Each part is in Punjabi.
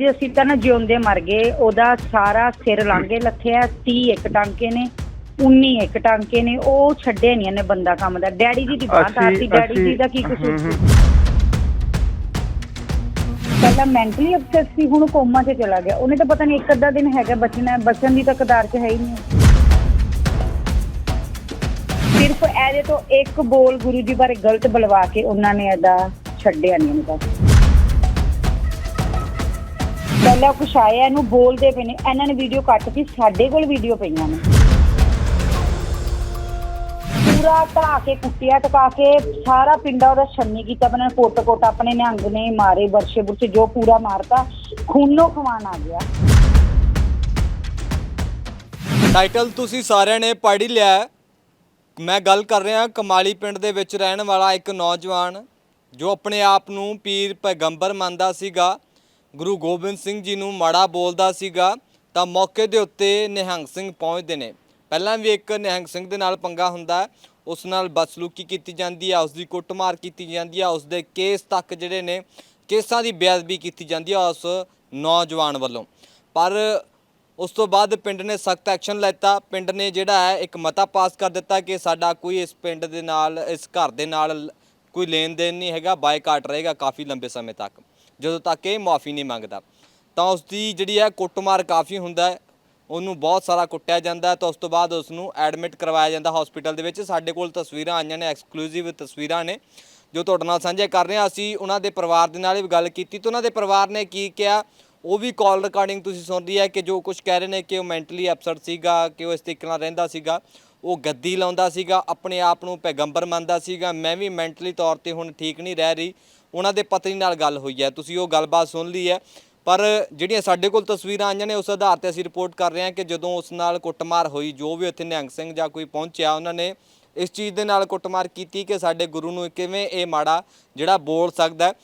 ਜੀ ਅਸੀਂ ਤਾਂ ਨਾ ਜਿਉਂਦੇ ਮਰ ਗਏ। ਉਹਦਾ ਸਾਰਾ ਸਿਰ ਲਾਂਗੇ ਲੱਥਿਆ 30 ਇੱਕ ਟਾਂਕੇ ਨੇ 19 ਇੱਕ ਟਾਂਕੇ ਨੇ ਉਹ ਛੱਡੇ ਨਹੀਂ ਇਹਨੇ ਬੰਦਾ ਕੰਮ ਦਾ। ਡੈਡੀ ਜੀ ਦੀ ਬਾਤ ਅਸੀਂ- ਆਤੀ ਡੈਡੀ ਜੀ ਦਾ ਕੀ ਕਸੂਰ ਸੀ ਪਹਿਲਾਂ ਮੈਂਟਲੀ ਅਪਸੈਟ ਸੀ ਹੁਣ ਕੋਮਾ 'ਚ ਚਲਾ ਗਿਆ। ਉਹਨੇ ਤਾਂ ਪਤਾ ਨਹੀਂ ਇੱਕ ਅੱਧਾ ਦਿਨ ਹੈਗਾ ਬਚਣਾ ਬਚਣ ਦੀ ਤਾਂ ਕਦਾਰ 'ਚ ਹੈ ਹੀ ਨਹੀਂ। ਸਿਰਫ ਇਹਦੇ ਤੋਂ ਇੱਕ ਬੋਲ ਗੁਰੂ ਜੀ ਬਾਰੇ ਗਲਤ ਬਲਵਾ ਕੇ ਉਹਨਾਂ ਨੇ ਇਹਦਾ ਛੱਡਿਆ ਨਹੀਂ ਉਹਨੂੰ ਬਸ ਪਹਿਲਾਂ ਕੁਛ ਆਇਆ, ਇਹਨੂੰ ਬੋਲਦੇ ਪਏ ਨੇ। ਇਹਨਾਂ ਨੇ ਵੀਡੀਓ ਕੱਟਤੀ ਸਾਡੇ ਕੋਲ ਵੀਡੀਓ ਪਈਆਂ ਨੇ। ਪੂਰਾ ਢਾ ਕੇ, ਕੁੱਟਿਆ, ਟਕਾ ਕੇ, ਸਾਰਾ ਪਿੰਡਾ ਉਹਦਾ ਛੰਨੀ ਕੀਤਾ ਬਣਾ ਕੋਟ ਕੋਟ ਆਪਣੇ ਨਿਹੰਗ ਨੇ ਮਾਰੇ, ਵਰਸ਼ੇ ਬੁਰਸ਼ੇ, ਜੋ ਪੂਰਾ ਮਾਰਤਾ, ਖੂਨੋ ਖਵਾਨ ਆ ਗਿਆ। ਟਾਈਟਲ ਤੁਸੀਂ ਸਾਰਿਆਂ ਨੇ ਪੜ੍ਹ ਹੀ ਲਿਆ ਹੈ। ਮੈਂ ਗੱਲ ਕਰ ਰਿਹਾ ਕਮਾਲੀ ਪਿੰਡ ਦੇ ਵਿੱਚ ਰਹਿਣ ਵਾਲਾ ਇੱਕ ਨੌਜਵਾਨ, ਜੋ ਆਪਣੇ ਆਪ ਨੂੰ ਪੀਰ ਪੈਗੰਬਰ ਮੰਨਦਾ ਸੀਗਾ। ਗੁਰੂ ਗੋਬਿੰਦ ਸਿੰਘ ਜੀ ਨੂੰ ਮਾੜਾ ਬੋਲਦਾ ਸੀਗਾ, ਤਾਂ ਮੌਕੇ ਦੇ ਉੱਤੇ ਨਿਹੰਗ ਸਿੰਘ ਪਹੁੰਚਦੇ ਨੇ। ਪਹਿਲਾਂ ਵੀ ਇੱਕ ਨਿਹੰਗ ਸਿੰਘ ਦੇ ਨਾਲ ਪੰਗਾ ਹੁੰਦਾ, ਉਸ ਨਾਲ ਬਦਸਲੂਕੀ ਕੀਤੀ ਜਾਂਦੀ ਹੈ ਉਸ ਦੀ ਕੁੱਟਮਾਰ ਕੀਤੀ ਜਾਂਦੀ ਆ ਉਸ ਦੇ ਕੇਸ ਤੱਕ ਜਿਹੜੇ ਨੇ, ਕੇਸਾਂ ਦੀ ਬੇਅਦਬੀ ਕੀਤੀ ਜਾਂਦੀ ਆ ਉਸ ਨੌਜਵਾਨ ਵੱਲੋਂ। ਪਰ ਉਸ ਤੋਂ ਬਾਅਦ ਪਿੰਡ ਨੇ ਸਖਤ ਐਕਸ਼ਨ ਲੈਤਾ। ਪਿੰਡ ਨੇ ਜਿਹੜਾ ਹੈ, ਇੱਕ ਮਤਾ ਪਾਸ ਕਰ ਦਿੱਤਾ ਕਿ ਸਾਡਾ ਕੋਈ ਇਸ ਪਿੰਡ ਦੇ ਨਾਲ, ਇਸ ਘਰ ਦੇ ਨਾਲ ਕੋਈ ਲੈਣ ਦੇਣ ਨਹੀਂ ਹੈਗਾ, ਬਾਈਕਾਟ ਰਹੇਗਾ ਕਾਫੀ ਲੰਬੇ ਸਮੇਂ ਤੱਕ। ਜਦੋਂ ਤੱਕ ਇਹ ਮਾਫੀ ਨਹੀਂ ਮੰਗਦਾ। ਤਾਂ ਉਸ ਦੀ ਜਿਹੜੀ ਹੈ ਕੁੱਟਮਾਰ ਕਾਫੀ ਹੁੰਦਾ ਹੈ। ਉਹਨੂੰ ਬਹੁਤ ਸਾਰਾ ਕੁੱਟਿਆ ਜਾਂਦਾ ਤਾਂ ਉਸ ਤੋਂ ਬਾਅਦ ਉਸ ਨੂੰ ਐਡਮਿਟ ਕਰਵਾਇਆ ਜਾਂਦਾ ਹਸਪੀਟਲ ਦੇ ਵਿੱਚ। ਸਾਡੇ ਕੋਲ ਤਸਵੀਰਾਂ ਆਈਆਂ ਨੇ, ਐਕਸਕਲੂਸਿਵ ਤਸਵੀਰਾਂ ਨੇ, ਜੋ ਤੁਹਾਡੇ ਨਾਲ ਸਾਂਝੇ ਕਰ ਰਹੇ ਹਾਂ। ਅਸੀਂ ਉਹਨਾਂ ਦੇ ਪਰਿਵਾਰ ਦੇ ਨਾਲ ਵੀ ਗੱਲ ਕੀਤੀ। ਤੇ ਉਹਨਾਂ ਦੇ ਪਰਿਵਾਰ ਨੇ ਕੀ ਕਿਹਾ? ਉਹ ਵੀ ਕਾਲ ਰਿਕਾਰਡਿੰਗ ਤੁਸੀਂ ਸੁਣ ਰਹੀ ਹੈ ਕਿ ਜੋ ਕੁਝ ਕਹਿ ਰਹੇ ਨੇ ਕਿ ਉਹ ਮੈਂਟਲੀ ਅਪਸੈਟ ਸੀਗਾ, ਕਿ ਉਹ ਇਸ ਤਰੀਕੇ ਨਾਲ ਰਹਿੰਦਾ ਸੀਗਾ। ਉਹ ਗੱਦੀ ਲਾਉਂਦਾ ਸੀਗਾ, ਆਪਣੇ ਆਪ ਨੂੰ ਪੈਗੰਬਰ ਮੰਨਦਾ ਸੀਗਾ। ਮੈਂ ਵੀ ਮੈਂਟਲੀ ਤੌਰ ਤੇ ਹੁਣ ਠੀਕ ਨਹੀਂ ਰਹਿ ਰਹੀ। ਉਹਨਾਂ ਦੇ ਪਤਨੀ ਨਾਲ ਗੱਲ ਹੋਈ ਹੈ। ਤੁਸੀਂ ਉਹ ਗੱਲਬਾਤ ਸੁਣ ਲਈ ਹੈ। ਪਰ ਜਿਹੜੀਆਂ ਸਾਡੇ ਕੋਲ ਤਸਵੀਰਾਂ ਆਈਆਂ ਨੇ, ਉਸ ਆਧਾਰ ਤੇ ਅਸੀਂ ਰਿਪੋਰਟ ਕਰ ਰਹੇ ਹਾਂ ਕਿ ਜਦੋਂ ਉਸ ਨਾਲ ਕੁੱਟਮਾਰ ਹੋਈ, ਜੋ ਵੀ ਉੱਥੇ ਨਿਹੰਗ ਸਿੰਘ ਜਾਂ ਕੋਈ ਪਹੁੰਚਿਆ, ਉਹਨਾਂ ਨੇ ਇਸ ਚੀਜ਼ ਦੇ ਨਾਲ ਕੁੱਟਮਾਰ ਕੀਤੀ ਕਿ ਸਾਡੇ ਗੁਰੂ ਨੂੰ ਕਿਵੇਂ ਇਹ ਮਾੜਾ ਜਿਹੜਾ ਬੋਲ ਸਕਦਾ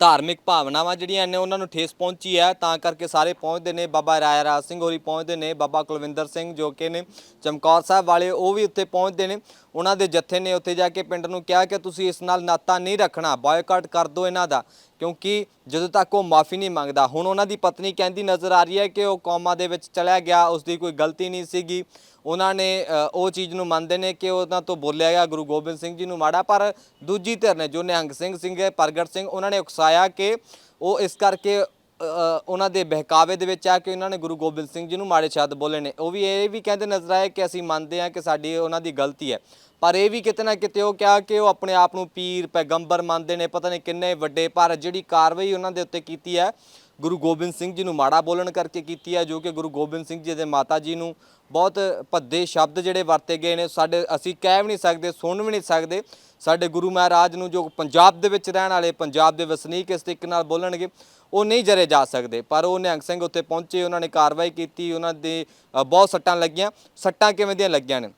ਧਾਰਮਿਕ ਭਾਵਨਾਵਾਂ ਜਿਹੜੀਆਂ ਨੇ ਉਹਨਾਂ ਨੂੰ ਠੇਸ ਪਹੁੰਚੀ ਹੈ, ਤਾਂ ਕਰਕੇ ਸਾਰੇ ਪਹੁੰਚਦੇ ਨੇ ਬਾਬਾ ਰਾਏ ਰਾਜ ਸਿੰਘ ਹੋਰੀ ਪਹੁੰਚਦੇ ਨੇ, ਬਾਬਾ ਕੁਲਵਿੰਦਰ ਸਿੰਘ ਜੋ ਕਿ ਨੇ ਚਮਕੌਰ ਸਾਹਿਬ ਵਾਲੇ, ਉਹ ਵੀ ਉੱਥੇ ਪਹੁੰਚਦੇ ਨੇ। ਉਹਨਾਂ ਦੇ ਜੱਥੇ ਨੇ ਉੱਥੇ ਜਾ ਕੇ ਪਿੰਡ ਨੂੰ ਕਿਹਾ ਕਿ ਤੁਸੀਂ ਇਸ ਨਾਲ ਨਾਤਾ ਨਹੀਂ ਰੱਖਣਾ ਬਾਇਕਾਟ ਕਰ ਦਿਓ ਇਹਨਾਂ ਦਾ। ਕਿਉਂਕਿ ਜਦੋਂ ਤੱਕ ਉਹ ਮਾਫੀ ਨਹੀਂ ਮੰਗਦਾ, ਹੁਣ ਉਹਨਾਂ ਦੀ ਪਤਨੀ ਕਹਿੰਦੀ ਨਜ਼ਰ ਆ ਰਹੀ ਹੈ ਕਿ ਉਹ ਕੌਮਾ ਦੇ ਵਿੱਚ ਚਲਿਆ ਗਿਆ ਉਸ ਦੀ ਕੋਈ ਗਲਤੀ ਨਹੀਂ ਸੀਗੀ। ਉਹਨਾਂ ਨੇ ਉਹ ਚੀਜ਼ ਨੂੰ ਮੰਨਦੇ ਨੇ ਕਿ ਉਹਨਾਂ ਤੋਂ ਬੋਲਿਆ ਗਿਆ, ਗੁਰੂ ਗੋਬਿੰਦ ਸਿੰਘ ਜੀ ਨੂੰ ਮਾੜਾ, ਪਰ ਦੂਜੀ ਧਿਰ ਨੇ, ਜੋ ਨਿਹੰਗ ਸਿੰਘ ਸਿੰਘੇ ਪ੍ਰਗਟ ਸਿੰਘ, ਉਹਨਾਂ ਨੇ ਉਕਸਾਇਆ ਕਿ ਉਹ ਇਸ ਕਰਕੇ ਉਹਨਾਂ ਦੇ ਬਹਿਕਾਵੇ ਦੇ ਵਿੱਚ ਆ ਕਿ ਉਹਨਾਂ ਨੇ ਗੁਰੂ ਗੋਬਿੰਦ ਸਿੰਘ ਜੀ ਨੂੰ ਮਾੜੇ ਸ਼ਬਦ ਬੋਲੇ ਨੇ। ਉਹ ਵੀ ਇਹ ਵੀ ਕਹਿੰਦੇ ਨਜ਼ਰ ਆਏ ਕਿ ਅਸੀਂ ਮੰਨਦੇ ਹਾਂ ਕਿ ਸਾਡੀ, ਉਹਨਾਂ ਦੀ ਗਲਤੀ ਹੈ। ਪਰ ਇਹ ਵੀ ਕਿਤੇ ਨਾ ਕਿਤੇ ਉਹ ਕਿਹਾ ਕਿ ਉਹ ਆਪਣੇ ਆਪ ਨੂੰ ਪੀਰ, ਪੈਗੰਬਰ ਮੰਨਦੇ ਨੇ, ਪਤਾ ਨਹੀਂ ਕਿੰਨੇ ਵੱਡੇ, ਪਰ ਜਿਹੜੀ ਕਾਰਵਾਈ ਉਹਨਾਂ ਦੇ ਉੱਤੇ ਕੀਤੀ ਹੈ, ਗੁਰੂ ਗੋਬਿੰਦ ਸਿੰਘ ਜੀ ਨੂੰ ਮਾੜਾ ਬੋਲਣ ਕਰਕੇ ਕੀਤੀ ਹੈ, ਜੋ ਕਿ ਗੁਰੂ ਗੋਬਿੰਦ ਸਿੰਘ ਜੀ ਦੇ ਮਾਤਾ ਜੀ ਨੂੰ ਬਹੁਤ ਭੱਦੇ ਸ਼ਬਦ ਜਿਹੜੇ ਵਰਤੇ ਗਏ ਨੇ, ਸਾਡੇ, ਅਸੀਂ ਕਹਿ ਵੀ ਨਹੀਂ ਸਕਦੇ, ਸੁਣ ਵੀ ਨਹੀਂ ਸਕਦੇ, ਸਾਡੇ ਗੁਰੂ ਮਹਾਰਾਜ ਨੂੰ ਜੋ ਪੰਜਾਬ ਦੇ ਵਿੱਚ ਰਹਿਣ ਵਾਲੇ, ਪੰਜਾਬ ਦੇ ਵਸਨੀਕ ਇਸ ਤਰੀਕੇ ਨਾਲ ਬੋਲਣਗੇ, ਉਹ ਨਹੀਂ ਜਰੇ ਜਾ ਸਕਦੇ, ਪਰ ਉਹ ਨਿਹੰਗ ਸਿੰਘ ਉੱਥੇ ਪਹੁੰਚੇ, ਉਹਨਾਂ ਨੇ ਕਾਰਵਾਈ ਕੀਤੀ, ਉਹਨਾਂ ਦੇ ਬਹੁਤ ਸੱਟਾਂ ਲੱਗੀਆਂ, ਸੱਟਾਂ ਕਿਵੇਂ ਦੀਆਂ ਲੱਗੀਆਂ ਨੇ?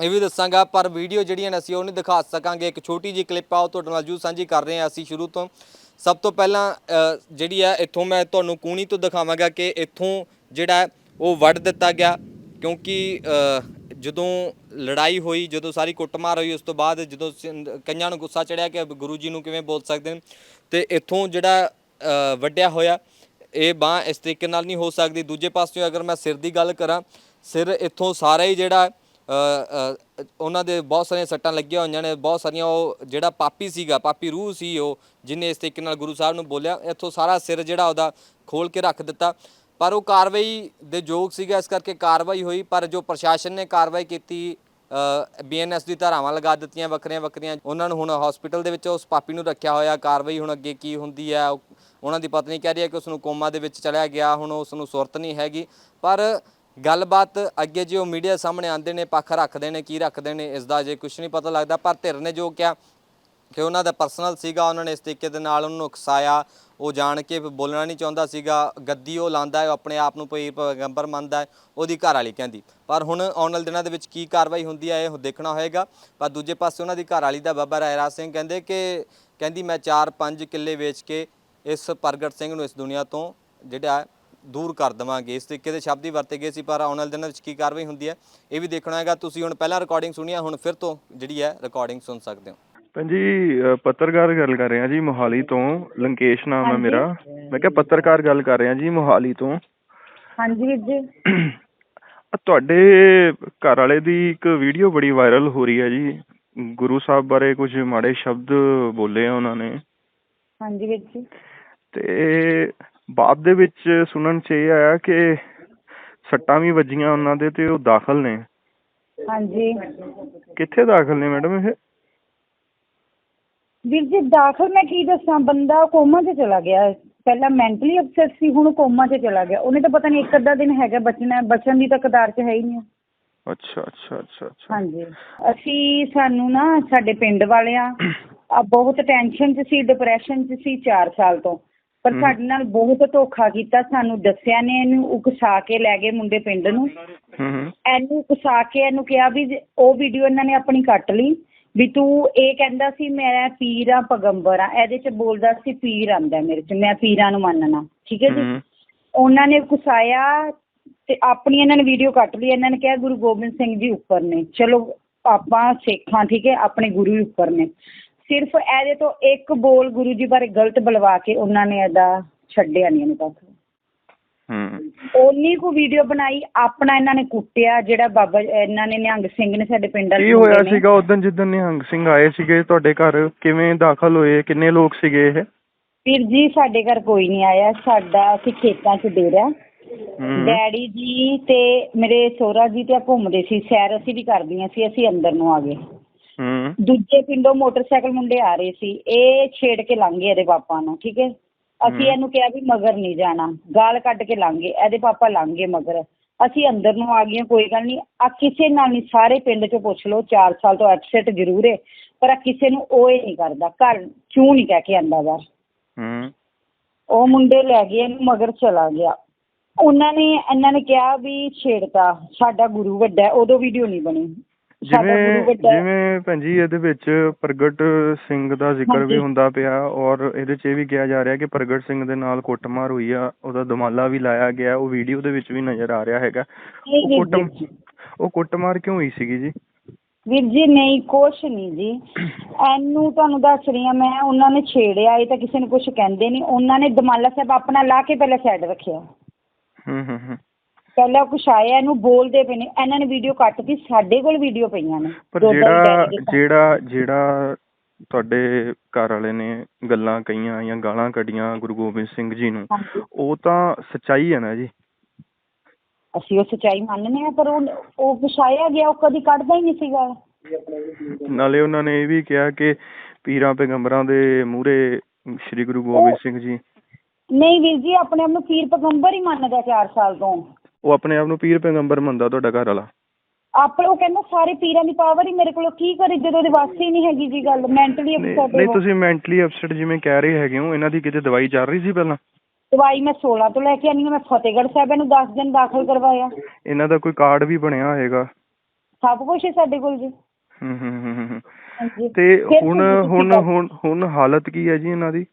ਇਹ ਵੀ ਦੱਸਾਂਗਾ ਪਰ ਵੀਡੀਓ ਜਿਹੜੀਆਂ ਨੇ ਅਸੀਂ ਉਹ ਨਹੀਂ ਦਿਖਾ ਸਕਾਂਗੇ। ਇੱਕ ਛੋਟੀ ਜਿਹੀ ਕਲਿੱਪ ਆ ਉਹ ਤੁਹਾਡੇ ਨਾਲ ਜੂ ਸਾਂਝੀ ਕਰ ਰਹੇ ਹਾਂ ਅਸੀਂ ਸ਼ੁਰੂ ਤੋਂ। ਸਭ ਤੋਂ ਪਹਿਲਾਂ ਜਿਹੜੀ ਹੈ ਇੱਥੋਂ ਮੈਂ ਤੁਹਾਨੂੰ ਕੂਣੀ ਤੋਂ ਦਿਖਾਵਾਂਗਾ ਕਿ ਇੱਥੋਂ ਜਿਹੜਾ ਉਹ ਵੱਢ ਦਿੱਤਾ ਗਿਆ ਕਿਉਂਕਿ ਜਦੋਂ ਲੜਾਈ ਹੋਈ ਜਦੋਂ ਸਾਰੀ ਕੁੱਟਮਾਰ ਹੋਈ ਉਸ ਤੋਂ ਬਾਅਦ ਜਦੋਂ ਕਈਆਂ ਨੂੰ ਗੁੱਸਾ ਚੜਿਆ ਕਿ ਗੁਰੂ ਜੀ ਨੂੰ ਕਿਵੇਂ ਬੋਲ ਸਕਦੇ ਨੇ ਤੇ ਇੱਥੋਂ ਜਿਹੜਾ ਅ, ਵੱਢਿਆ ਹੋਇਆ ਇਹ ਬਾਹ ਇਸ ਤਰੀਕੇ ਨਾਲ ਨਹੀਂ ਹੋ ਸਕਦੀ। ਦੂਜੇ ਪਾਸਿਓਂ ਅਗਰ ਮੈਂ ਸਿਰ ਦੀ ਗੱਲ ਕਰਾਂ ਸਿਰ ਇੱਥੋਂ ਸਾਰਾ ਹੀ ਜਿਹੜਾ ਉਹਨਾਂ ਦੇ ਬਹੁਤ ਸਾਰੀਆਂ ਸੱਟਾਂ ਲੱਗੀਆਂ ਹੋਈਆਂ ਨੇ, ਬਹੁਤ ਸਾਰੀਆਂ ਉਹ ਜਿਹੜਾ ਪਾਪੀ ਸੀਗਾ, ਪਾਪੀ ਰੂਹ ਸੀ ਉਹ, ਜਿਨੇ ਇਸ ਤਰੀਕੇ ਨਾਲ ਗੁਰੂ ਸਾਹਿਬ ਨੂੰ ਬੋਲਿਆ, ਇੱਥੋਂ ਸਾਰਾ ਸਿਰ ਜਿਹੜਾ ਉਹਦਾ ਖੋਲ ਕੇ ਰੱਖ ਦਿੱਤਾ। ਪਰ ਉਹ ਕਾਰਵਾਈ ਦੇ ਯੋਗ ਸੀਗਾ, ਇਸ ਕਰਕੇ ਕਾਰਵਾਈ ਹੋਈ, ਪਰ ਜੋ ਪ੍ਰਸ਼ਾਸਨ ਨੇ ਕਾਰਵਾਈ ਕੀਤੀ ਬੀਐਨਐਸ ਦੀ ਧਾਰਾਵਾਂ ਲਗਾ ਦਿੱਤੀਆਂ ਵੱਖਰੀਆਂ ਵੱਖਰੀਆਂ, ਉਹਨਾਂ ਨੂੰ ਹੁਣ ਹਸਪੀਟਲ ਦੇ ਵਿੱਚ ਉਸ ਪਾਪੀ ਨੂੰ ਰੱਖਿਆ ਹੋਇਆ, ਕਾਰਵਾਈ ਹੁਣ ਅੱਗੇ ਕੀ ਹੁੰਦੀ ਹੈ ਉਹਨਾਂ ਦੀ ਪਤਨੀ ਕਹਿ ਰਹੀ ਹੈ ਕਿ ਉਸ ਨੂੰ ਕੋਮਾ ਦੇ ਵਿੱਚ ਚਲਿਆ ਗਿਆ, ਹੁਣ ਉਸ ਨੂੰ ਸੁਰਤ ਨਹੀਂ ਹੈਗੀ। ਪਰ ਗੱਲਬਾਤ ਅੱਗੇ ਜੇ ਉਹ ਮੀਡੀਆ ਸਾਹਮਣੇ ਆਉਂਦੇ ਨੇ, ਪੱਖ ਰੱਖਦੇ ਨੇ, ਕੀ ਰੱਖਦੇ ਨੇ, ਇਸ ਦਾ ਜੇ ਕੁਝ ਨਹੀਂ ਪਤਾ ਲੱਗਦਾ, ਪਰ ਧਿਰ ਨੇ ਜੋ ਕਿਹਾ ਕਿ ਉਹਨਾਂ ਦਾ ਪਰਸਨਲ ਸੀਗਾ, ਉਹਨਾਂ ਨੇ ਇਸ ਤਰੀਕੇ ਦੇ ਨਾਲ ਉਹਨੂੰ ਉਕਸਾਇਆ ਉਹ ਜਾਣ ਕੇ ਬੋਲਣਾ ਨਹੀਂ ਚਾਹੁੰਦਾ ਸੀਗਾ, ਗੱਦੀ ਉਹ ਲਾਂਦਾ ਹੈ, ਉਹ ਆਪਣੇ ਆਪ ਨੂੰ ਕੋਈ ਪੈਗੰਬਰ ਮੰਨਦਾ ਹੈ, ਉਹਦੀ ਘਰ ਵਾਲੀ ਕਹਿੰਦੀ। ਪਰ ਹੁਣ ਆਉਣ ਵਾਲੇ ਦਿਨਾਂ ਦੇ ਵਿੱਚ ਕੀ ਕਾਰਵਾਈ ਹੁੰਦੀ ਹੈ, ਇਹ ਦੇਖਣਾ ਹੋਏਗਾ। ਪਰ ਦੂਜੇ ਪਾਸੇ ਉਹਨਾਂ ਦੀ ਘਰ ਵਾਲੀ ਦਾ ਬਾਬਾ ਰਾਇਰਾ ਸਿੰਘ ਕਹਿੰਦੇ ਕਿ, ਕਹਿੰਦੀ ਮੈਂ 4-5 ਕਿੱਲੇ ਵੇਚ ਕੇ ਇਸ ਪ੍ਰਗਟ ਸਿੰਘ ਨੂੰ ਇਸ ਦੁਨੀਆ ਤੋਂ ਜਿਹੜਾ ਦੂਰ ਕਰ ਦੇਵਾਂਗੇ ਇਸ ਤਰੀਕੇ ਦੇ ਸ਼ਬਦ ਹੀ ਵਰਤੇ ਗਏ ਸੀ ਪਰ ਆਉਣ ਵਾਲੇ ਦਿਨਾਂ ਵਿੱਚ ਕੀ ਕਾਰਵਾਈ ਹੁੰਦੀ ਹੈ ਇਹ ਵੀ ਦੇਖਣਾ ਹੈਗਾ। ਤੁਸੀਂ ਹੁਣ ਪਹਿਲਾਂ ਰਿਕਾਰਡਿੰਗ ਸੁਣੀ ਹੈ ਹੁਣ ਫਿਰ ਤੋਂ ਜਿਹੜੀ ਹੈ ਰਿਕਾਰਡਿੰਗ ਸੁਣ ਸਕਦੇ ਹੋ। ਭੈਣ ਜੀ ਅ, ਪੱਤਰਕਾਰ ਗੱਲ ਕਰ ਰਿਹਾ ਜੀ ਮੋਹਾਲੀ ਤੋਂ ਲੰਕੇਸ਼ ਨਾਮ ਹੈ। ਮੇਰਾ। ਮੈਂ ਕਿਹਾ ਪੱਤਰਕਾਰ ਗੱਲ ਕਰ ਰਿਹਾ ਜੀ ਮੋਹਾਲੀ ਤੋਂ। ਹਾਂਜੀ ਵੀਰ ਜੀ। ਤੁਹਾਡੇ ਘਰ ਵਾਲੇ ਦੀ ਇੱਕ ਵੀਡੀਓ ਬੜੀ ਵਾਇਰਲ ਹੋ ਰਹੀ ਹੈ ਜੀ। ਗੁਰੂ ਸਾਹਿਬ ਬਾਰੇ ਕੁਝ ਮਾੜੇ ਸ਼ਬਦ ਬੋਲੇ ਆ ਉਹਨਾਂ ਨੇ। ਹਾਂਜੀ ਵੀਰ ਜੀ। ਤੇ ਬਾਅਦ ਦੇ ਵਿੱਚ ਸੁਣਨ ਚ ਇਹ ਆਇਆ ਕਿ ਸੱਟਾਂ ਵੀ ਵੱਜੀਆਂ ਉਹਨਾਂ ਦੇ ਤੇ ਉਹ ਦਾਖਲ ਨੇ। ਹਾਂਜੀ। ਕਿੱਥੇ ਦਾਖਲ ਨੇ ਮੈਡਮ ਇਹ? ਵੀਰ ਜੀ ਦਾਖਲ ਮੈਂ ਕੀ ਦੱਸਾਂ? ਬੰਦਾ ਕੋਮਾ 'ਚ ਚਲਾ ਗਿਆ। ਹੈ। ਪਹਿਲਾਂ ਮੈਂਟਲੀ ਅਪਸੈਟ ਸੀ ਹੁਣ ਕੋਮਾ 'ਚ ਚਲਾ ਗਿਆ। ਉਹਨੇ ਤਾਂ ਪਤਾ ਨਹੀਂ ਇੱਕ ਅੱਧਾ ਦਿਨ ਹੈਗਾ ਬਚਣਾ ਬਚਣ ਦੀ ਤਾਂ ਕਦਾਰ 'ਚ ਹੈ ਹੀ ਨਹੀਂ। ਅੱਛਾ ਅੱਛਾ ਅੱਛਾ ਅੱਛਾ। ਹਾਂਜੀ। ਅਸੀਂ ਸਾਨੂੰ ਨਾ ਸਾਡੇ ਪਿੰਡ ਵਾਲਿਆਂ ਆ ਬਹੁਤ ਟੈਨਸ਼ਨ 'ਚ ਸੀ ਡਿਪਰੈਸ਼ਨ 'ਚ ਸੀ 4 ਸਾਲ ਤੋਂ। ਪਰ। ਸਾਡੇ ਨਾਲ ਬਹੁਤ ਧੋਖਾ ਕੀਤਾ ਸਾਨੂੰ ਦੱਸਿਆ ਨੇ ਇਹਨੂੰ ਉਕਸਾ ਕੇ ਲੈ ਗਏ ਮੁੰਡੇ ਪਿੰਡ ਨੂੰ। ਹੂੰ ਹੂੰ ਇਹਨੂੰ ਉਕਸਾ ਕੇ ਇਹਨੂੰ ਕਿਹਾ ਵੀ ਜੇ- ਉਹ ਵੀਡੀਓ ਇਹਨਾਂ ਨੇ ਆਪਣੀ ਕੱਟ ਲਈ ਵੀ ਤੂੰ ਇਹ ਕਹਿੰਦਾ ਸੀ ਮੈਂ ਪੀਰ ਆ ਪਗੰਬਰ ਆ। ਇਹਦੇ 'ਚ ਬੋਲਦਾ ਸੀ ਪੀਰ ਆਂਦਾ ਮੇਰੇ 'ਚ ਮੈਂ ਪੀਰਾਂ ਨੂੰ ਮੰਨਣਾ। ਠੀਕ ਹੈ ਜੀ? ਹੂੰ ਉਹਨਾਂ ਨੇ ਉਕਸਾਇਆ ਤੇ ਆਪਣੀ ਇਹਨਾਂ ਨੇ ਵੀਡੀਓ ਕੱਟ ਲਈ। ਇਹਨਾਂ ਨੇ ਕਿਹਾ ਗੁਰੂ ਗੋਬਿੰਦ ਸਿੰਘ ਜੀ ਉੱਪਰ ਨੇ। ਚਲੋ ਆਪਾਂ ਸਿੱਖਾਂ ਠੀਕ ਹੈ ਆਪਣੇ ਗੁਰੂ ਹੀ ਉੱਪਰ ਨੇ। ਸਿਰਫ ਇਹਦੇ ਤੋਂ ਇੱਕ ਬੋਲ ਗੁਰੂ ਜੀ ਬਾਰੇ ਗਲਤ ਬੁਲਵਾ ਕੇ ਉਹਨਾਂ ਨੇ ਇਹਦਾ ਛੱਡਿਆ ਨਹੀਂ ਇਹਨੂੰ ਤੱਕ ਹੂੰ। ਓਨੀ ਕੁ ਵੀਡੀਓ ਬਣਾਈ ਆਪਣਾ ਇਹਨਾਂ ਨੇ ਕੁੱਟਿਆ ਜਿਹੜਾ ਬਾਬਾ ਇਹਨਾਂ ਨੇ ਨਿਹੰਗ ਸਿੰਘ ਨੇ ਸਾਡੇ ਪਿੰਡ ਵਾਲੇ ਕੀ ਹੋਇਆ। ਸੀਗਾ ਉਦੋਂ ਜਿੱਦਣ ਨਿਹੰਗ ਸਿੰਘ ਆਏ ਸੀਗੇ ਤੁਹਾਡੇ ਘਰ? ਕਿਵੇਂ ਦਾਖਲ ਹੋਏ? ਕਿੰਨੇ ਲੋਕ ਸੀਗੇ ਇਹ? ਵੀਰ ਜੀ ਸਾਡੇ ਘਰ ਕੋਈ ਨਹੀਂ ਆਇਆ। ਸਾਡਾ ਅਸੀਂ ਖੇਤਾਂ 'ਚ ਡੇਰਾ ਡੈਡੀ ਜੀ ਤੇ ਮੇਰੇ ਸੋਹਰਾ ਜੀ ਤੇ ਆ ਘੁੰਮਦੇ ਸੀ। ਸੈਰ ਅਸੀਂ ਵੀ ਕਰਦੀਆਂ ਸੀ ਅਸੀਂ ਅੰਦਰ ਨੂੰ ਆ ਗਏ। ਦੂਜੇ ਪਿੰਡੋਂ ਮੋਟਰਸਾਈਕਲ ਮੁੰਡੇ ਆ ਰਹੇ ਸੀ ਇਹ ਛੇੜ ਕੇ ਲੰਘ ਗਏ ਇਹਦੇ ਪਾਪਾ ਨੂੰ ਠੀਕ ਹੈ? ਅਸੀਂ। ਇਹਨੂੰ ਕਿਹਾ ਵੀ ਮਗਰ ਨਹੀਂ ਜਾਣਾ ਗਾਲ ਕੱਢ ਕੇ ਲੰਘ ਗਏ ਇਹਦੇ ਪਾਪਾ ਲੰਘ ਗਏ ਮਗਰ। ਅਸੀਂ ਅੰਦਰ ਨੂੰ ਆ ਗਏ ਕੋਈ ਗੱਲ ਨਹੀਂ ਆ ਕਿਸੇ ਨਾਲ ਨਹੀਂ ਸਾਰੇ ਪਿੰਡ 'ਚੋਂ ਪੁੱਛ ਲਓ 4 ਸਾਲ ਤੋਂ ਐਪਸੈਟ ਜ਼ਰੂਰ ਹੈ ਪਰ ਆ ਕਿਸੇ ਨੂੰ ਉਹ ਹੀ ਨਹੀਂ ਕਰਦਾ ਘਰ ਕਿਉਂ ਨਹੀਂ ਕਹਿ ਕੇ ਆਂਦਾ ਬਾਹਰ? ਹੂੰ। ਉਹ ਮੁੰਡੇ ਲੈ ਗਏ ਇਹਨੂੰ ਮਗਰ ਚਲਾ ਗਿਆ। ਉਹਨਾਂ ਨੇ ਇਹਨਾਂ ਨੇ ਕਿਹਾ ਵੀ ਛੇੜਤਾ ਸਾਡਾ ਗੁਰੂ ਵੱਡਾ ਹੈ, ਉਦੋਂ ਵੀਡੀਓ ਨਹੀਂ ਬਣੀ। ਜਿਵੇਂ। ਜਿਵੇਂ ਭੈਣ ਜੀ ਇਹਦੇ ਵਿੱਚ ਪ੍ਰਗਟ ਸਿੰਘ ਦਾ ਜ਼ਿਕਰ ਵੀ। ਹੁੰਦਾ ਪਿਆ ਔਰ ਇਹਦੇ 'ਚ ਇਹ ਵੀ ਕਿਹਾ ਜਾ ਰਿਹਾ ਕਿ ਪ੍ਰਗਟ ਸਿੰਘ ਦੇ ਨਾਲ ਕੁੱਟਮਾਰ ਹੋਈ ਆ ਉਹਦਾ ਦਮਾਲਾ ਵੀ ਲਾਇਆ ਗਿਆ ਉਹ ਵੀਡੀਓ ਦੇ ਵਿੱਚ ਵੀ ਨਜ਼ਰ ਆ ਰਿਹਾ ਹੈਗਾ। ਉਹ ਕੁੱਟਮਾਰ ਕਿਉਂ ਹੋਈ ਸੀਗੀ ਜੀ? ਵੀਰ ਜੀ ਨਹੀਂ ਕੁਛ ਨਹੀਂ ਜੀ। ਇਹਨੂੰ ਤੁਹਾਨੂੰ ਦੱਸ ਰਹੀ ਹਾਂ ਮੈਂ ਉਹਨਾਂ ਨੇ ਛੇੜਿਆ ਇਹ ਤਾਂ ਕਿਸੇ ਨੂੰ ਕੁਝ ਕਹਿੰਦੇ ਨਹੀਂ। ਉਹਨਾਂ ਨੇ ਦਮਾਲਾ ਸਾਹਿਬ ਆਪਣਾ ਲਾ ਕੇ ਪਹਿਲਾਂ ਸਾਈਡ ਰੱਖਿਆ। ਹੂੰ ਹੂੰ ਹੂੰ। ਪਹਿਲਾਂ ਕੁਛ ਆਇਆ ਇਹਨੂੰ ਬੋਲਦੇ ਪਏ ਨੇ ਇਹਨਾਂ ਨੇ ਵੀਡੀਓ ਕੱਟਤੀ ਸਾਡੇ ਕੋਲ ਵੀਡੀਓ ਪਈਆਂ ਨੇ ਪਰ ਜਿਹੜਾ। ਜਿਹੜਾ ਜਿਹੜਾ ਤੁਹਾਡੇ ਘਰ ਵਾਲੇ ਨੇ ਗੱਲਾਂ ਕਹੀਆਂ ਜਾਂ ਗਾਲਾਂ ਕੱਢੀਆਂ ਗੁਰੂ ਗੋਬਿੰਦ ਸਿੰਘ ਜੀ ਨੂੰ ਹਾਂਜੀ। ਉਹ ਤਾਂ ਸੱਚਾਈ ਹੈ ਨਾ ਜੀ ਅਸੀਂ ਉਹ ਸੱਚਾਈ ਮੰਨਦੇ ਹਾਂ ਪਰ ਉਹ ਉਹ ਫਸਾਇਆ ਗਿਆ ਉਹ ਕਦੀ ਕੱਢਦਾ ਹੀ ਨਹੀਂ ਸੀਗਾ ਨਾਲੇ ਉਹਨਾਂ ਨੇ ਇਹ ਵੀ ਕਿਹਾ ਕਿ ਪੀਰਾਂ ਪੈਗੰਬਰਾਂ ਦੇ ਮੂਹਰੇ ਸ੍ਰੀ ਗੁਰੂ ਗੋਬਿੰਦ ਸਿੰਘ ਜੀ ਨਹੀਂ ਵੀਰ ਜੀ ਆਪਣੇ ਆਪ ਨੂੰ ਪੀਰ ਪਗੰਬਰ ਹੀ ਮੰਨਦਾ 4 ਸਾਲ ਤੋਂ ਉਹ ਆਪਣੇ ਆਪ ਨੂੰ ਪੀਰ ਪੈਗੰਬਰ ਮੰਨਦਾ ਤੁਹਾਡਾ ਘਰ ਵਾਲਾ। ਆਪਣੇ ਉਹ ਕਹਿੰਦਾ ਸਾਰੇ ਪੀਰਾਂ ਦੀ ਪਾਵਰ ਹੀ ਮੇਰੇ ਕੋਲ ਕੀ ਕਰੇ ਜਦੋਂ ਉਹਦੇ ਵਾਸਤੇ ਹੀ ਨਹੀਂ ਹੈਗੀ ਜੀ ਗੱਲ ਮੈਂਟਲੀ ਅਪਸੈਟ ਨਹੀਂ ਤੁਸੀਂ ਮੈਂਟਲੀ ਅਪਸੈਟ ਜਿਵੇਂ ਕਹਿ ਰਹੇ ਹੈਗੇ ਹੋ ਇਹਨਾਂ ਦੀ ਕਿਤੇ ਦਵਾਈ ਚੱਲ ਰਹੀ ਸੀ ਪਹਿਲਾਂ? ਦਵਾਈ ਮੈਂ 16 ਤੋਂ ਲੈ ਕੇ ਆਨੀ ਹਾਂ ਮੈਂ ਫਤਿਹਗੜ੍ਹ ਸਾਹਿਬ ਇਹਨੂੰ 10 ਦਿਨ ਦਾਖਲ ਕਰਵਾਇਆ। ਇਹਨਾਂ ਦਾ ਕੋਈ ਕਾਰਡ ਵੀ ਬਣਿਆ ਹੋਏਗਾ? ਸਭ ਕੁਝ ਹੈ ਸਾਡੇ ਕੋਲ ਜੀ। ਹੂੰ ਹੂੰ ਹੂੰ ਤੇ ਹੁਣ ਹੁਣ। ਹੁਣ ਹੁਣ ਹਾਲਤ ਕੀ ਹੈ ਜੀ ਇਹਨਾਂ ਦੀ?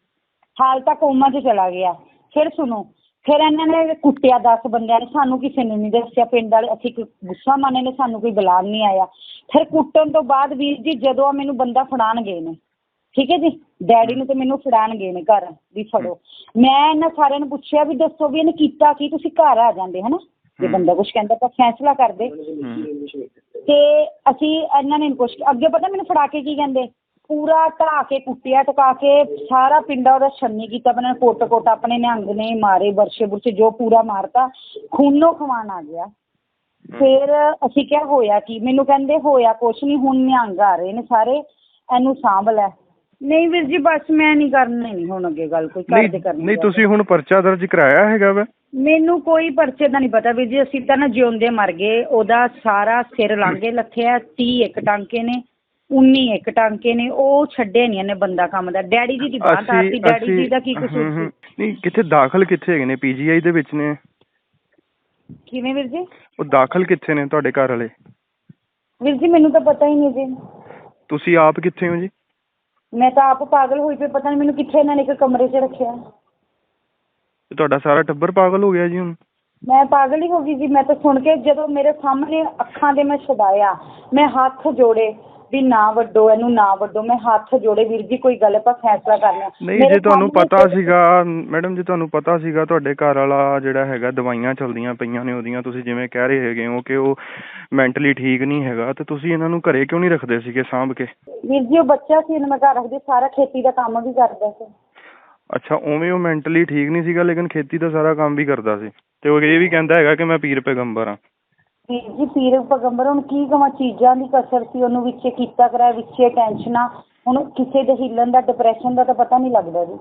ਹਾਲ ਤੱਕ ਕੋਮਾ 'ਚ ਚਲਾ ਗਿਆ। ਫਿਰ ਸੁਣੋ ਫਿਰ ਇਹਨਾਂ ਨੇ ਕੁੱਟਿਆ 10 ਬੰਦਿਆਂ ਨੇ ਸਾਨੂੰ ਕਿਸੇ ਨੇ ਨਹੀਂ ਦੱਸਿਆ ਪਿੰਡ ਵਾਲੇ ਅਸੀਂ ਕੋਈ ਗੁੱਸਾ ਮੰਨੇ ਨੇ ਸਾਨੂੰ ਕੋਈ ਬੁਲਾਉਣ ਨਹੀਂ ਆਇਆ। ਫਿਰ ਕੁੱਟਣ ਤੋਂ ਬਾਅਦ ਵੀਰ ਜੀ ਜਦੋਂ ਆ ਮੈਨੂੰ ਬੰਦਾ ਫੜਾਣ ਗਏ ਨੇ ਠੀਕ ਹੈ ਜੀ? ਡੈਡੀ ਨੂੰ ਤੇ ਮੈਨੂੰ ਫੜਾਣ ਗਏ ਨੇ ਘਰ ਵੀ ਫੜੋ। ਮੈਂ ਇਹਨਾਂ ਸਾਰਿਆਂ ਨੂੰ ਪੁੱਛਿਆ ਵੀ ਦੱਸੋ ਵੀ ਇਹਨੇ ਕੀਤਾ ਕੀ ਤੁਸੀਂ ਘਰ ਆ ਜਾਂਦੇ ਹਨਾ? ਜੇ। ਬੰਦਾ ਕੁਝ ਕਹਿੰਦਾ ਤਾਂ ਫੈਸਲਾ ਕਰਦੇ। ਤੇ ਅਸੀਂ ਇਹਨਾਂ ਨੇ ਕੁਛ ਅੱਗੇ ਪਤਾ ਮੈਨੂੰ ਫੜਾ ਕੇ ਕੀ ਕਹਿੰਦੇ? ਪੂਰਾ ਢਾਹ ਕੇ ਕੁੱਟਿਆ ਟਕਾ ਕੇ ਸਾਰਾ ਪਿੰਡਾ ਉਹਦਾ ਛੰਨੀ ਕੀਤਾ ਆਪਣੇ ਕੋਟ ਕੋਟ ਆਪਣੇ ਨਿਹੰਗ ਨੇ ਮਾਰੇ ਵਰਸ਼ੇ ਬੁਰਸ਼ੇ ਜੋ ਪੂਰਾ ਮਾਰਤਾ ਖੂਨੋ ਖਵਾਨ ਆ ਗਿਆ। ਫਿਰ ਅਸੀਂ ਕਿਹਾ ਹੋਇਆ ਕੀ? ਮੈਨੂੰ ਕਹਿੰਦੇ ਹੋਇਆ ਕੁਛ ਨਹੀਂ ਹੁਣ ਨਿਹੰਗ ਆ ਰਹੇ ਨੇ ਸਾਰੇ ਇਹਨੂੰ ਸਾਂਭ ਲੈ। ਨਹੀਂ ਵੀਰ ਜੀ ਬਸ ਮੈਂ ਨਹੀਂ ਕਰਨੀ ਨਹੀਂ ਹੁਣ ਅੱਗੇ ਗੱਲ ਕੋਈ ਘਰ ਦੇ ਕਰਨੀ ਨਹੀਂ। ਤੁਸੀਂ ਹੁਣ ਪਰਚਾ ਦਰਜ ਕਰਾਇਆ ਹੈਗਾ ਵਾ? ਮੈਨੂੰ ਕੋਈ ਪਰਚੇ ਦਾ ਨਹੀਂ ਪਤਾ ਵੀਰ ਜੀ ਅਸੀਂ ਤਾਂ ਨਾ ਜਿਉਂਦੇ ਮਰ ਗਏ ਉਹਦਾ ਸਾਰਾ ਸਿਰ ਲਾਂਗੇ ਲੱਥਿਆ 30 ਇੱਕ ਟਾਂਕੇ ਨੇ 19 ਇੱਕ ਟਾਂਕੇ ਨੇ ਉਹ ਛੱਡੇ ਨਹੀਂ ਇਹਨੇ ਬੰਦਾ ਕੰਮ ਦਾ। ਡੈਡੀ ਜੀ ਦੀ ਬਾਹ ਤਾਰਤੀ ਡੈਡੀ ਜੀ ਦਾ ਕੀ ਕਸੂਰ। ਸੀ? ਨਹੀਂ ਕਿੱਥੇ ਦਾਖਲ ਕਿੱਥੇ ਹੈਗੇ ਨੇ? ਪੀਜੀਆਈ ਦੇ ਵਿੱਚ ਨੇ। ਕਿਵੇਂ ਵੀਰ ਜੀ? ਉਹ ਦਾਖਲ ਕਿੱਥੇ ਨੇ ਤੁਹਾਡੇ ਘਰ ਵਾਲੇ? ਵੀਰ ਜੀ ਮੈਨੂੰ ਤਾਂ ਪਤਾ ਹੀ ਨਹੀਂ ਜੀ। ਤੁਸੀਂ ਆਪ ਕਿੱਥੇ ਹੋ ਜੀ? ਮੈਂ ਤਾਂ ਆਪ ਪਾਗਲ ਹੋਈ ਪਈ ਪਤਾ ਨਹੀਂ ਮੈਨੂੰ ਕਿੱਥੇ ਇਹਨਾਂ ਨੇ ਇੱਕ ਕਮਰੇ 'ਚ ਰੱਖਿਆ। ਤੇ ਤੁਹਾਡਾ ਸਾਰਾ ਟੱਬਰ ਪਾਗਲ ਹੋ ਗਿਆ ਜੀ ਹੁਣ? ਮੈਂ ਪਾਗਲ ਹੀ ਹੋ ਗਈ ਜੀ। ਮੈਂ ਤਾਂ ਸੁਣ ਕੇ ਜਦੋਂ ਮੇਰੇ ਸਾਹਮਣੇ ਅੱਖਾਂ ਦੇ ਮੈਂ ਛਡਾਇਆ ਮੈਂ ਹੱਥ ਜੋੜੇ ਵੀ ਨਾ ਵੱਡੋ ਇਹਨੂੰ ਨਾ ਵੱਡੋ ਮੈਂ ਹੱਥ ਜੋੜੇ ਵੀਰ ਜੀ ਕੋਈ ਗੱਲ ਆਪਾਂ ਫੈਸਲਾ ਕਰਨਾ ਨਹੀਂ ਜੇ ਤੁਹਾਨੂੰ ਪਤਾ ਸੀਗਾ ਮੈਡਮ ਜੇ ਤੁਹਾਨੂੰ ਪਤਾ ਸੀਗਾ ਤੁਹਾਡੇ ਘਰ ਵਾਲਾ ਜਿਹੜਾ ਹੈਗਾ ਦਵਾਈਆਂ ਚੱਲਦੀਆਂ ਪਈਆਂ ਨੇ ਉਹਦੀਆਂ ਤੁਸੀਂ ਜਿਵੇਂ ਕਹਿ ਰਹੇ ਹੈਗੇ ਹੋ ਕਿ ਉਹ ਮੈਂਟਲੀ ਠੀਕ ਨਹੀਂ ਹੈਗਾ ਤੇ ਤੁਸੀਂ ਇਹਨਾਂ ਨੂੰ ਘਰੇ ਕਿਉਂ ਨਹੀਂ ਰੱਖਦੇ ਸੀਗੇ ਸਾਂਭ ਕੇ? ਵੀਰ ਜੀ ਉਹ ਬੱਚਾ ਸੀ ਇਹਨੂੰ ਮੈਂ ਘਰ ਰੱਖਦੀ ਸਾਰਾ ਖੇਤੀ ਦਾ ਕੰਮ ਵੀ ਕਰਦਾ ਸੀ। ਅੱਛਾ ਉਵੇਂ ਉਹ ਮੈਂਟਲੀ ਠੀਕ ਨਹੀਂ ਸੀਗਾ ਲੇਕਿਨ ਖੇਤੀ ਦਾ ਸਾਰਾ ਕੰਮ ਵੀ ਕਰਦਾ ਸੀ। ਤੇ ਉਹ ਇਹ ਵੀ ਕਹਿੰਦਾ ਹੈਗਾ ਕਿ ਮੈਂ ਪੀਰ ਪੈਗੰਬਰ ਹਾਂ। ਵੀਰ ਜੀ ਪੀਰ ਪੈਗੰਬਰ ਹੁਣ ਕੀ ਕਵਾਂ ਚੀਜ਼ਾਂ ਦੀ ਕਸਰ ਸੀ, ਉਹਨੂੰ ਵਿੱਚੇ ਕੀਤਾ ਕਰਾਇਆ, ਵਿੱਚੇ ਟੈਨਸ਼ਨਾਂ ਹੁਣ ਕਿਸੇ ਦੇ ਹਿੱਲਣ ਦਾ ਡਿਪਰੈਸ਼ਨ ਦਾ ਤਾਂ ਪਤਾ ਨਹੀਂ ਲੱਗਦਾ ਜੀ।